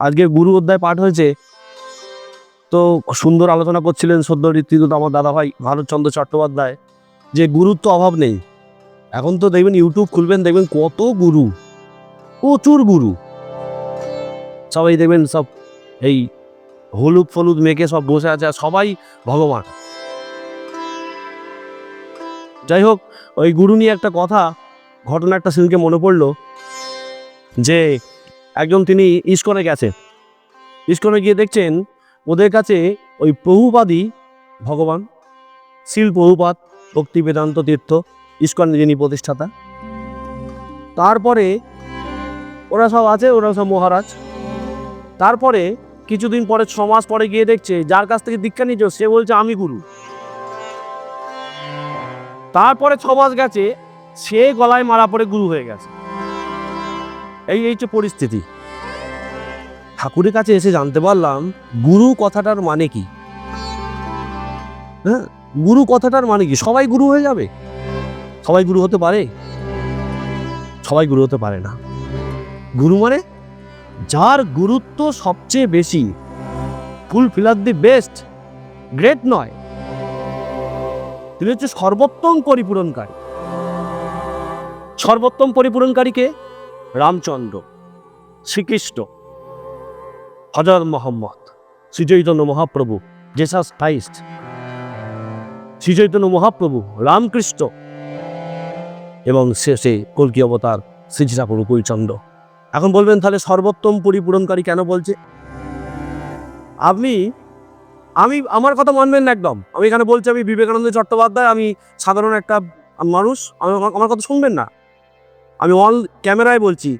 আজকে গুরু অধ্যায় পাঠ হয়েছে। তো সুন্দর আলোচনা করছিলেন সদ্য ঋতুদূত আমার দাদা ভাই ভারতচন্দ্র চট্টোপাধ্যায়, যে গুরুর তো অভাব নেই। এখন তো দেখবেন ইউটিউব খুলবেন, দেখবেন কত গুরু, প্রচুর গুরু। সবাই দেখবেন সব এই হলুদ ফলুদ মেখে সব বসে আছে, আর সবাই ভগবান। যাই হোক, ওই গুরু নিয়ে একটা কথা, ঘটনা একটা সেদিনকে মনে পড়ল, যে একজন তিনি ইস্কনে গেছেন ইস্কনে গিয়ে দেখছেন ওদের কাছে ওই প্রভুপাদই ভগবান। শিল প্রভুপাদ ভক্তি বেদান্ত তীর্থ ইস্কনের যিনি প্রতিষ্ঠাতা। তারপরে ওরা সব আছে, ওরা সব মহারাজ। তারপরে কিছুদিন পরে, ছ মাস পরে গিয়ে দেখছে, যার কাছ থেকে দীক্ষা নিয়েছ, সে বলছে, আমি গুরু। তারপরে ছ মাস গেছে, সে গলায় মারা পড়ে গুরু হয়ে গেছে। এই এই যে পরিস্থিতি। ঠাকুরের কাছে এসে জানতে পারলাম, গুরু কথাটার মানে কি? হ্যাঁ? গুরু কথাটার মানে কি? সবাই গুরু হয়ে যাবে? সবাই গুরু হতে পারে? সবাই গুরু হতে পারে না। গুরু মানে? যার গুরুত্ব সবচেয়ে বেশি। Fulfiller the best. গ্রেট নয়। তিনি হচ্ছে সর্বোত্তম পরিপূরণকারী। সর্বোত্তম পরিপূরণকারীকে রামচন্দ্র, শ্রীকৃষ্ণ হজরত মোহাম্মদ, শ্রীচৈতন্য মহাপ্রভু জেসাস ক্রাইস্ট শ্রীচৈতন্য মহাপ্রভু রামকৃষ্ণ এবং শেষে কলকি অবতার শ্রী ঠাকুর কুলচন্দ্র এখন বলবেন তাহলে সর্বোত্তম পরিপূরণকারী কেন বলছে? আপনি, আমি, আমার কথা মানবেন না একদম। আমি এখানে বলছি আমি বিবেকানন্দ চট্টোপাধ্যায়, আমি সাধারণ একটা মানুষ আমার কথা শুনবেন না। আমি অন ক্যামেরায় বলছি,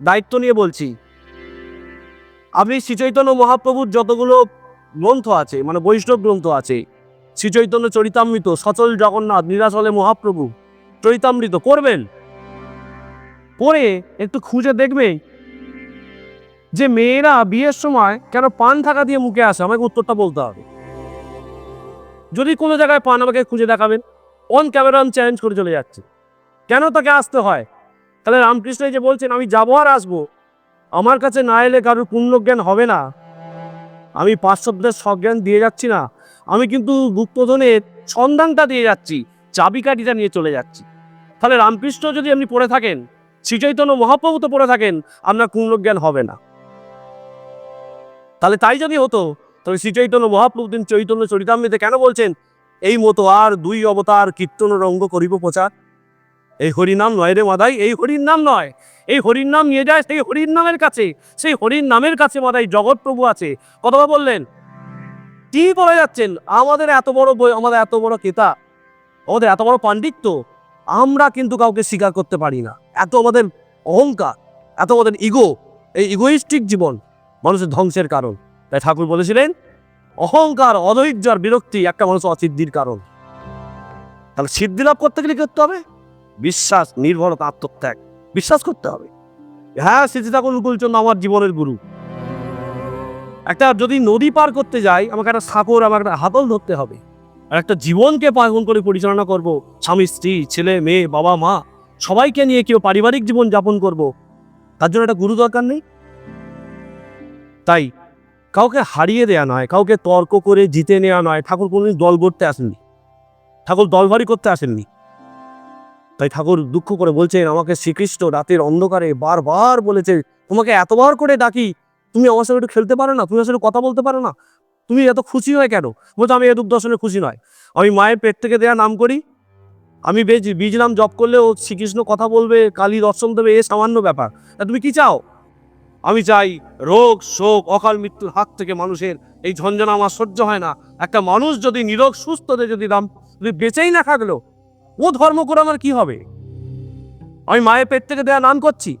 দায়িত্ব নিয়ে বলছি। আপনি শ্রীচৈতন্য মহাপ্রভুর যতগুলো গ্রন্থ আছে মানে বৈষ্ণব গ্রন্থ আছে শ্রীচৈতন্য চরিতামৃত, সচল জগন্নাথ, নিরাচলে মহাপ্রভু, চরিতামৃত করবেন? পরে একটু খুঁজে দেখবে যে মেয়েরা বিয়ের সময় কেন পান থাকা দিয়ে মুখে আসে, আমাকে উত্তরটা বলতে হবে। যদি কোনো জায়গায় পান আমাকে খুঁজে দেখাবেন অন ক্যামেরা চ্যালেঞ্জ করে চলে যাচ্ছে। কেন তাকে আসতে হয়? তাহলে রামকৃষ্ণ যে বলছেন, আমি যাব আর আসব। আমার কাছে না এলে কারোর পুণ্যজ্ঞান হবে না। আমি পাঁচ শব্দের সজ্ঞান দিয়ে যাচ্ছি না। আমি কিন্তু গুপ্তধনের সন্ধানটা দিয়ে যাচ্ছি, চাবিকাঠিটা নিয়ে চলে যাচ্ছি। তাহলে রামকৃষ্ণ যদি আপনি পড়ে থাকেন শ্রীচৈতন্য মহাপ্রভু তো পড়ে থাকেন, আপনার পুণ্যজ্ঞান হবে না। তাহলে তাই যদি হতো তবে শ্রীচৈতন্য মহাপ্রভু তিনি চৈতন্য চরিতামৃতে কেন বলছেন, এই মতো আর দুই অবতার কীর্তন রঙ্গ করিব প্রচার? এই হরির নাম নয় রে মাদাই, এই হরির নাম নয়। এই হরির নাম নিয়ে যায় সেই হরির নামের কাছে, সেই হরির নামের কাছে মাদাই জগৎ প্রভু আছে। কথা বললেন? কি বলে যাচ্ছেন? আমাদের এত বড় বই আমাদের এত বড় কেতা, আমাদের এত বড় পাণ্ডিত্য, আমরা কিন্তু কাউকে স্বীকার করতে পারি না। এত আমাদের অহংকার, এত আমাদের ইগো, এই ইগোইস্টিক জীবন মানুষের ধ্বংসের কারণ। তাই ঠাকুর বলেছিলেন, অহংকার, অধৈর্য আর বিরক্তি একটা মানুষ অসিদ্ধির কারণ। তাহলে সিদ্ধি লাভ করতে গেলে করতে হবে? বিশ্বাস, নির্ভরতা, আত্মত্যাগ। বিশ্বাস করতে হবে। হ্যাঁ সিদ্ধি ঠাকুর অনুকূলচন্দ্র আমার জীবনের গুরু। একটা যদি নদী পার করতে যাই, আমাকে একটা সাঁকর আমাকে একটা হাতল ধরতে হবে। আর একটা জীবনকে পালন করে পরিচালনা করব। স্বামী, স্ত্রী, ছেলে, মেয়ে, বাবা, মা, সবাইকে নিয়ে কেউ পারিবারিক জীবন যাপন করব। তার জন্য একটা গুরু দরকার নেই? তাই, কাউকে হারিয়ে দেয়া নয়, কাউকে তর্ক করে জিতে নেওয়া নয়। ঠাকুর কোনোদিন দল গড়তে আসেননি। ঠাকুর দলভারি করতে আসেননি। তাই ঠাকুর দুঃখ করে বলছেন, আমাকে শ্রীকৃষ্ণ রাতের অন্ধকারে বারবার বলেছে, তোমাকে এতবার করে ডাকি, তুমি আমার সঙ্গে একটু খেলতে পারো না, তুমি আসলে কথা বলতে পারো না, তুমি এত খুশি হয় কেন? বলছো, আমি এ দর্শনে খুশি নয়। আমি মায়ের পেট থেকে দেয়া নাম করি, আমি বেজ বীজ নাম জপ করলেও শ্রীকৃষ্ণ কথা বলবে, কালী দর্শন দেবে, এ সামান্য ব্যাপার। তা তুমি কি চাও? আমি চাই রোগ, শোক, অকাল মৃত্যুর হাত থেকে মানুষের এই ঝঞ্ঝনা আমার সহ্য হয় না। একটা মানুষ যদি নিরোগ, সুস্থ হয়ে যদি দাম, যদি বেঁচেই না থাকল ও ধর্ম করে আমার কি হবে? আমি মায়ের পেট থেকে দেয়া নাম করছি।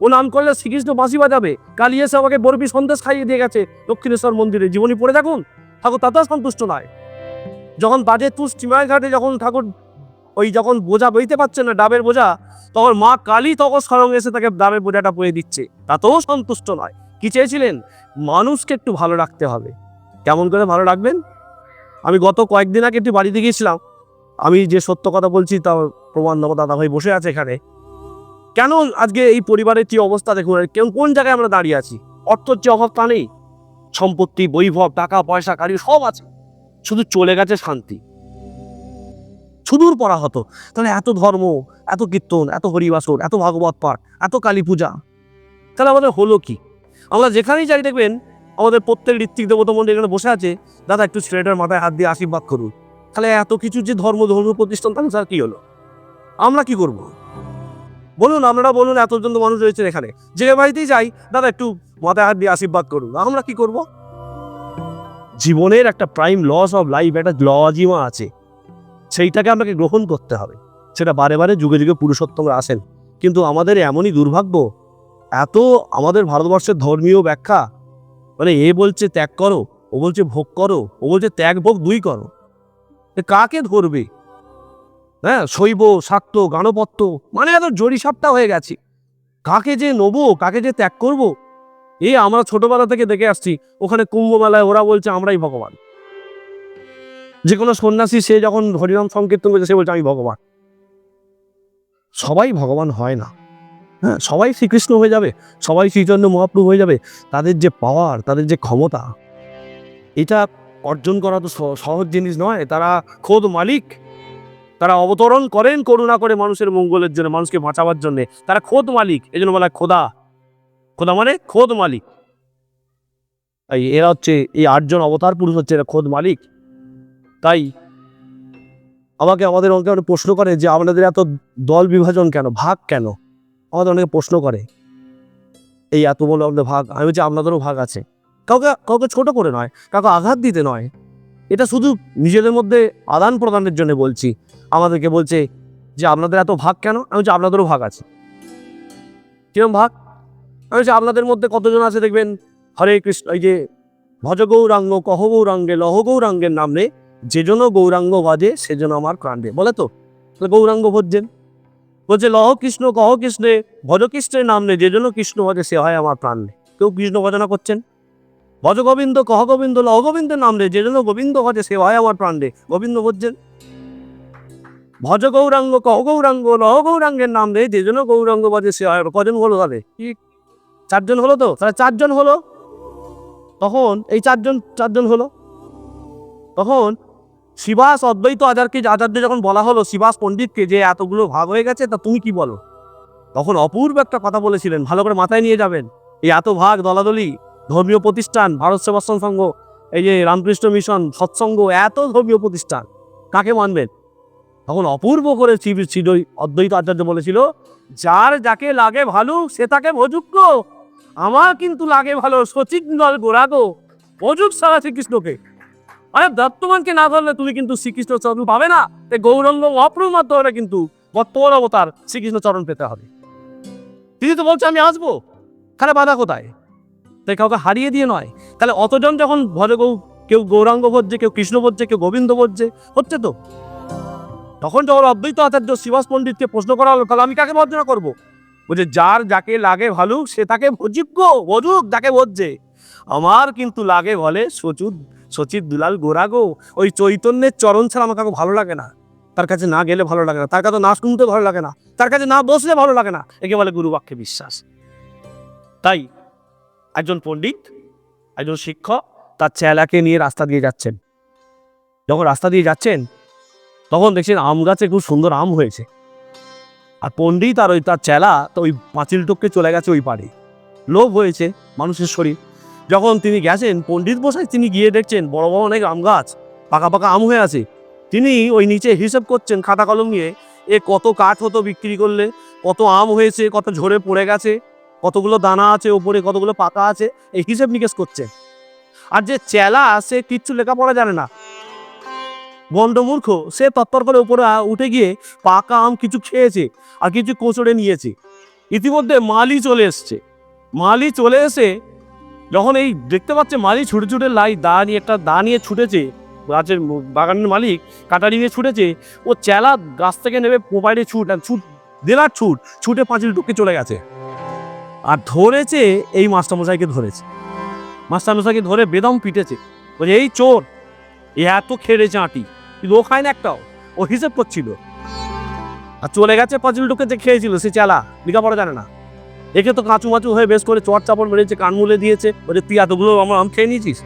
ও নাম করলে শ্রীকৃষ্ণ বাঁশি বাজাবে। কালী এসে আমাকে বরফি সন্দেশ খাইয়ে দিয়ে গেছে দক্ষিণেশ্বর মন্দিরে। জীবনী পড়ে থাকুন ঠাকুর তাতেও সন্তুষ্ট নয়। যখন বাজে তুষ চিমায় ঘাটে যখন ঠাকুর ওই যখন বোঝা বইতে পারছে না ডাবের বোঝা, তখন মা কালী তখন স্বয়ং এসে তাকে ডাবের বোঝাটা বয়ে দিচ্ছে। তাতেও সন্তুষ্ট নয়। কি চেয়েছিলেন? মানুষকে একটু ভালো রাখতে হবে। কেমন করে ভালো রাখবেন? আমি গত কয়েকদিন আগে একটু বাড়িতে গিয়েছিলাম। আমি যে সত্য কথা বলছি তা প্রমাণ দাদা ভাই বসে আছে এখানে। কেন আজকে এই পরিবারের কি অবস্থা দেখুন কেউ কোন জায়গায় আমরা দাঁড়িয়ে আছি? অর্থর যে অভাব তা নেই। সম্পত্তি, বৈভব, টাকা, পয়সা, গাড়ি, সব আছে। শুধু চলে গেছে শান্তি। সুদূর পড়া হতো তাহলে এত ধর্ম, এত কীর্তন, এত হরিবাসর এত ভাগবত পাঠ, এত কালী পূজা। তাহলে আমাদের হলো কি? আমরা যেখানেই যাই দেখবেন, আমাদের প্রত্যেক ঋত্বিক দেবতা মন্দির এখানে বসে আছে। দাদা, একটু ছেলেটার মাথায় হাত দিয়ে আশীর্বাদ করুন। তাহলে এত কিছু যে ধর্ম ধর্ম প্রতিষ্ঠান, তাহলে স্যার কি হলো? আমরা কি করব? বলুন, আপনারা বলুন, এতজন মানুষ রয়েছে এখানে। যে বাড়িতেই যাই, দাদা একটু মাথায় হাত দিয়ে আশীর্বাদ করুন। আমরা কি করব? জীবনের একটা প্রাইম লস অফ লাইফ একটা লজিমা আছে। সেইটাকে আপনাকে গ্রহণ করতে হবে। সেটা বারে বারে যুগে যুগে পুরুষোত্তমরা আসেন কিন্তু আমাদের এমনই দুর্ভাগ্য, এত আমাদের ভারতবর্ষের ধর্মীয় ব্যাখ্যা মানে এ বলছে ত্যাগ করো, ও বলছে ভোগ করো, ও বলছে ত্যাগ, ভোগ দুই করো। কাকে ধরবে? হ্যাঁ শৈব, শাক্ত গানপত্য মানে এত জরিসাপটা হয়ে গেছে। কাকে যে নেব, কাকে যে ত্যাগ করব? এ আমরা ছোটবেলা থেকে দেখে আসছি, ওখানে কুম্ভ মেলায় ওরা বলছে, আমরাই ভগবান। যে কোনো সন্ন্যাসী, সে যখন হরিনাম সংকীর্তন করছে, সে বলছে, আমি ভগবান। সবাই ভগবান হয় না। হ্যাঁ সবাই শ্রীকৃষ্ণ হয়ে যাবে, সবাই শ্রীচন্দ্র মহাপ্রভু হয়ে যাবে। তাদের যে পাওয়ার তাদের যে ক্ষমতা, এটা অর্জন করা তো সহজ জিনিস নয়। তারা খোদ মালিক। তারা অবতরণ করেন করুণা করে মানুষের মঙ্গলের জন্য, মানুষকে বাঁচাবার জন্য। তারা খোদ মালিক, এই জন্য বলা খোদা। খোদা মানে খোদ মালিক। এই এরা হচ্ছে, এই আটজন অবতার পুরুষ হচ্ছে এরা খোদ মালিক। তাই আমাকে আমাদের অনেকে অনেক প্রশ্ন করে যে আপনাদের এত দল বিভাজন কেন? ভাগ কেন? আমাদের অনেকে প্রশ্ন করে, এই এত বলে আমাদের ভাগ? আমি বলছি, আপনাদেরও ভাগ আছে। কাউকে কাউকে ছোট করে নয়, কাউকে আঘাত দিতে নয়। এটা শুধু নিজেদের মধ্যে আদান প্রদানের জন্য বলছি। আমাদেরকে বলছে যে, আপনাদের এত ভাগ কেন? আমি বলছি, আপনাদেরও ভাগ আছে। কিরম ভাগ? আমি বলছি, আপনাদের মধ্যে কতজন আছে দেখবেন? হরে কৃষ্ণ, এই যে ভজ গৌরাঙ্গ, কহ গৌরাঙ্গে, লহ গৌরাঙ্গের নাম নেই যে জন্য গৌরাঙ্গ বাজে সেজন্য আমার প্রাণে বলে তো? গৌরাঙ্গ ভজছেন বলছে, লহ কৃষ্ণ, কহ কৃষ্ণে, ভজ কৃষ্ণের যে জন্য কৃষ্ণ ভজে সে হয় আমার প্রাণ নেই কেউ কৃষ্ণ ভজনা করছেন? ভজ গোবিন্দ কহ গোবিন্দ, লহ গোবিন্দের নাম রে যে যেন গোবিন্দ ভজে সে হয় আমার প্রাণ রে। গোবিন্দ ভজছেন ভজ গৌরাঙ্গ, কহ গৌরাঙ্গ, লহ গৌরাঙ্গের নাম রে যে যেন গৌরাঙ্গ ভজে সে হয় কজন হলো তাহলে? কি? চারজন হলো তো? তাহলে চারজন হলো? তখন, এই চারজন চারজন হলো? তখন শিবাস অদ্বৈত আচারকে, আচার্য যখন বলা হলো, শিবাস পণ্ডিতকে যে এতগুলো ভাগ হয়ে গেছে, তা তুমি কি বলো? তখন অপূর্ব একটা কথা বলেছিলেন, ভালো করে মাথায় নিয়ে যাবেন। এই এত ভাগ দলাদলি ধর্মীয় প্রতিষ্ঠান, ভারত সেবাশ্রম সংঘ, এই যে রামকৃষ্ণ মিশন, সৎসঙ্গ, এত ধর্মীয় প্রতিষ্ঠান, কাকে মানবেন? তখন অপূর্ব করে অদ্বৈত আচার্য বলেছিল, যার যাকে লাগে ভালো, সে তাকে ভজুক। আমার কিন্তু লাগে ভালো সচিক নল গোড়াগো ভজুক সারা শ্রীকৃষ্ণকে। আরে দত্তমানকে না ধরলে তুমি কিন্তু শ্রীকৃষ্ণ চরণ পাবে না। তাই গৌরঙ্গ অপ্রুর মাধ্যমে কিন্তু বর্তমান অবতার শ্রীকৃষ্ণ চরণ পেতে হবে। তিনি তো বলছে, আমি আসব। তাহলে বাধা কোথায়? তাই কাউকে হারিয়ে দিয়ে নয়। তাহলে অতজন যখন ভরে গৌ কেউ গৌরাঙ্গ ভজছে কেউ কৃষ্ণ ভজছে কেউ গোবিন্দ ভজছে হচ্ছে তো? তখন যখন অদ্বৈত আচার্য শিবাস পণ্ডিতকে প্রশ্ন করা হলো তাহলে আমি কাকে ভজনা করব? বলছে, যার যাকে লাগে ভালো সে তাকে ভজিজ্ঞ ভজুক যাকে ভজছে আমার কিন্তু লাগে বলে সচুদ সচিত দুলাল গোরাগো ওই চৈতন্যের চরণ ছাড়া আমার কাউকে ভালো লাগে না। তার কাছে না গেলে ভালো লাগে না, তার কাছে না শুনতে ভালো লাগে না, তার কাছে না বসলে ভালো লাগে না, একে বলে গুরু বাক্যে বিশ্বাস। তাই একজন পণ্ডিত, একজন শিক্ষক তার চেলাকে নিয়ে রাস্তা দিয়ে যাচ্ছেন। যখন রাস্তা দিয়ে যাচ্ছেন, তখন দেখছেন আম গাছে খুব সুন্দর আম হয়েছে। আর পণ্ডিত আর ওই তার চেলা তো ওই পাঁচিল টপকে চলে গেছে ওই পাড়ে। লোভ হয়েছে মানুষের শরীর। যখন তিনি গেছেন, পণ্ডিত বসাই তিনি গিয়ে দেখছেন, বড় বড় অনেক আম গাছ, পাকা পাকা আম হয়ে আছে। তিনি ওই নিচে হিসেব করছেন, খাতা কলম নিয়ে, এ কত কাঠ হতো বিক্রি করলে, কত আম হয়েছে, কত ঝরে পড়ে গেছে। কতগুলো দানা আছে ওপরে কতগুলো পাতা আছে, এই হিসেব নিকেশ করছে। আর যে চেলা, সে কিচ্ছু লেখাপড়া জানে না। গন্ডমূর্খ সে তৎপর করে উপরে উঠে গিয়ে পাকা আম কিছু খেয়েছে আর কিছু কোচড়ে নিয়েছে। ইতিমধ্যে মালি চলে এসছে। মালি চলে এসে যখন এই দেখতে পাচ্ছে, মালি ছুটে ছুটে লাই দা নিয়ে একটা দা নিয়ে ছুটেছে, গাছের বাগানের মালিক কাটারি নিয়ে ছুটেছে, ও চেলা গাছ থেকে নেবে মোবাইলে ছুট ছুট দেনার ছুট, ছুটে পাঁচিল টুকে চলে গেছে। আর ধরেছে এই মাস্টারমশাইকে ধরেছে। মাস্টারমশাইকে ধরে বেদম পিটেছে। বলছে এই চোর, এ এত খেড়েছে আঁটি কিন্তু ও খায় না একটাও? ও হিসেব করছিল। আর চলে গেছে পাঁচিল টুকে যে খেয়েছিল, সে চেলা লেখাপড়া জানে না। একে তো কাঁচু মাচু হয়ে বেশ করে চট চাপড় মেরেছে, কান মুলে দিয়েছে। বলে, তুই এতগুলো আমার আম খেয়ে নিয়েছিস?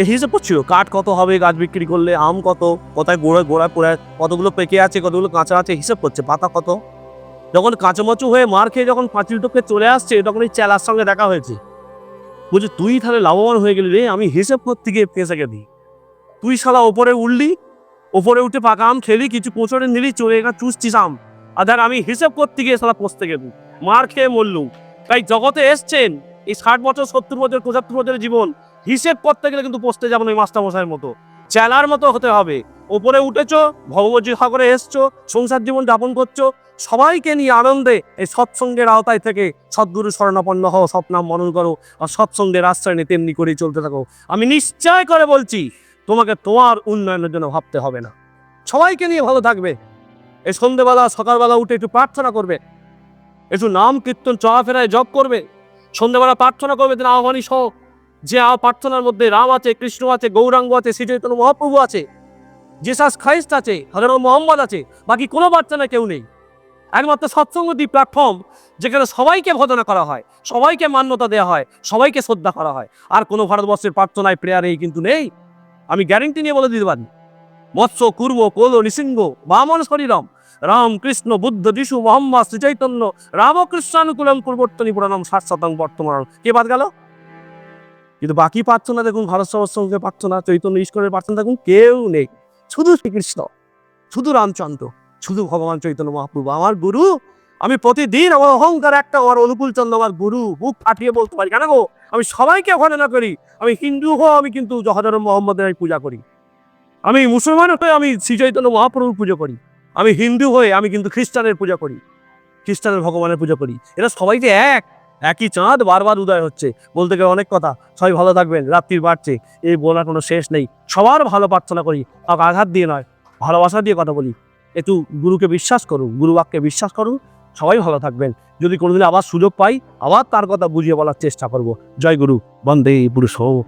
এ হিসেব করছিল, কাঠ কত হবে, গাছ বিক্রি করলে আম কত, কোথায় গোড়া গোড়া পোড়ায় কতগুলো পেকে আছে, কতগুলো কাঁচা আছে, হিসেব করছে, পাতা কত? যখন কাঁচামাচু হয়ে মার খেয়ে যখন পাঁচিল টপকে চলে আসছে, তখন এই চেলার সঙ্গে দেখা হয়েছে। বলছে, তুই তাহলে লাভবান হয়ে গেলি রে, আমি হিসেব করতে গিয়ে পেঁচে দিই। তুই শালা ওপরে উঠলি ওপরে উঠে পাকা আম খেলি, কিছু কোচরে নিলি চলে গেল চুষছিস আম। আর দেখ, আমি হিসেব করতে গিয়ে শালা পচতে গেলি মার খেয়ে মরলুম। তাই জগতে এসছেন, এই ষাট বছর, সত্তর বছর, পঁচাত্তর বছরের জীবন, হিসেব করতে গেলে কিন্তু পচতে যাব না ওই মাস্টার মশাইয়ের মতো। চেলার মতো হতে হবে। ওপরে উঠেছো, ভগবতী সাগরে এসছো, সংসার জীবন যাপন করছ, সবাইকে নিয়ে আনন্দে এই সৎসঙ্গের আওতায় থেকে সদ্গুরু শরণাপন্ন হও স্বপ্নাম মনন করো আর সৎসঙ্গের আশ্রয় নিয়ে তেমনি করেই চলতে থাকো। আমি নিশ্চয় করে বলছি, তোমাকে তোমার উন্নয়নের জন্য ভাবতে হবে না। সবাইকে নিয়ে ভালো থাকবে। এই সন্ধেবেলা, সকালবেলা উঠে একটু প্রার্থনা করবে। একটু নাম কীর্তন, চলাফেরায় জপ করবে। সন্ধেবেলা প্রার্থনা করবে দিন আহ্বানী সহ, যে প্রার্থনার মধ্যে রাম আছে, কৃষ্ণ আছে, গৌরাঙ্গ আছে শ্রী চৈতন্য মহাপ্রভু আছে জেসাস খ্রাইস্ট আছে হজরত মোহাম্মদ আছে, বাকি কোনো প্রার্থনা কেউ নেই। একমাত্র সৎসঙ্গতি প্ল্যাটফর্ম যেখানে সবাইকে ভজনা করা হয়, সবাইকে মান্যতা দেওয়া হয়, সবাইকে শ্রদ্ধা করা হয়। আর কোনো ভারতবর্ষের প্রার্থনায় প্রেয়ারেই কিন্তু নেই। আমি গ্যারেন্টি নিয়ে বলে দিতে পারি। মৎস্য, কুর্ম, কোল, নৃসিংহ, বামন, শরীরম রাম কৃষ্ণ বুদ্ধ, যিশু, মোহাম্মদ, শ্রী চৈতন্য, রামকৃষ্ণানুকূলম পূর্বর্তনী পুরাণম শাশ্বতং বর্তমান। কে বাদ গেল? কিন্তু বাকি প্রার্থনা দেখুন ভারত সঙ্গে প্রার্থনা চৈতন্য, ঈশ্বরের প্রার্থনা দেখুন, কেউ নেই। শুধু শ্রীকৃষ্ণ, শুধু রামচন্দ্র, শুধু ভগবান চৈতন্য মহাপ্রভু। আমার গুরু, আমি প্রতিদিন আমার অহংকার একটা, আমার অনুকূল চন্দ্র, আমার গুরু বুক ফাটিয়ে বলতে পারি, কেন গো? আমি সবাইকে ভজনা করি। আমি হিন্দু হো আমি কিন্তু হজরত মোহাম্মদের আমি পূজা করি। আমি মুসলমান হয়ে আমি শ্রী চৈতন্য মহাপ্রভুর পুজো করি। আমি হিন্দু হয়ে আমি কিন্তু খ্রিস্টানের পূজা করি। খ্রিস্টানের ভগবানের পূজা করি। এরা সবাই যে এক। একই চাঁদ বারবার উদয় হচ্ছে। বলতে গেলে অনেক কথা। সবাই ভালো থাকবেন, রাত্রির বাড়ছে। এই বলার কোনো শেষ নেই। সবার ভালো প্রার্থনা করি, কাউকে আঘাত দিয়ে নয়, ভালোবাসা দিয়ে কথা বলি। একটু গুরুকে বিশ্বাস করুন গুরু বাক্যে বিশ্বাস করুন। সবাই ভালো থাকবেন। যদি কোনোদিন আবার সুযোগ পাই, আবার তার কথা বুঝিয়ে বলার চেষ্টা করব। জয় গুরু, বন্দে পুরুষ হোক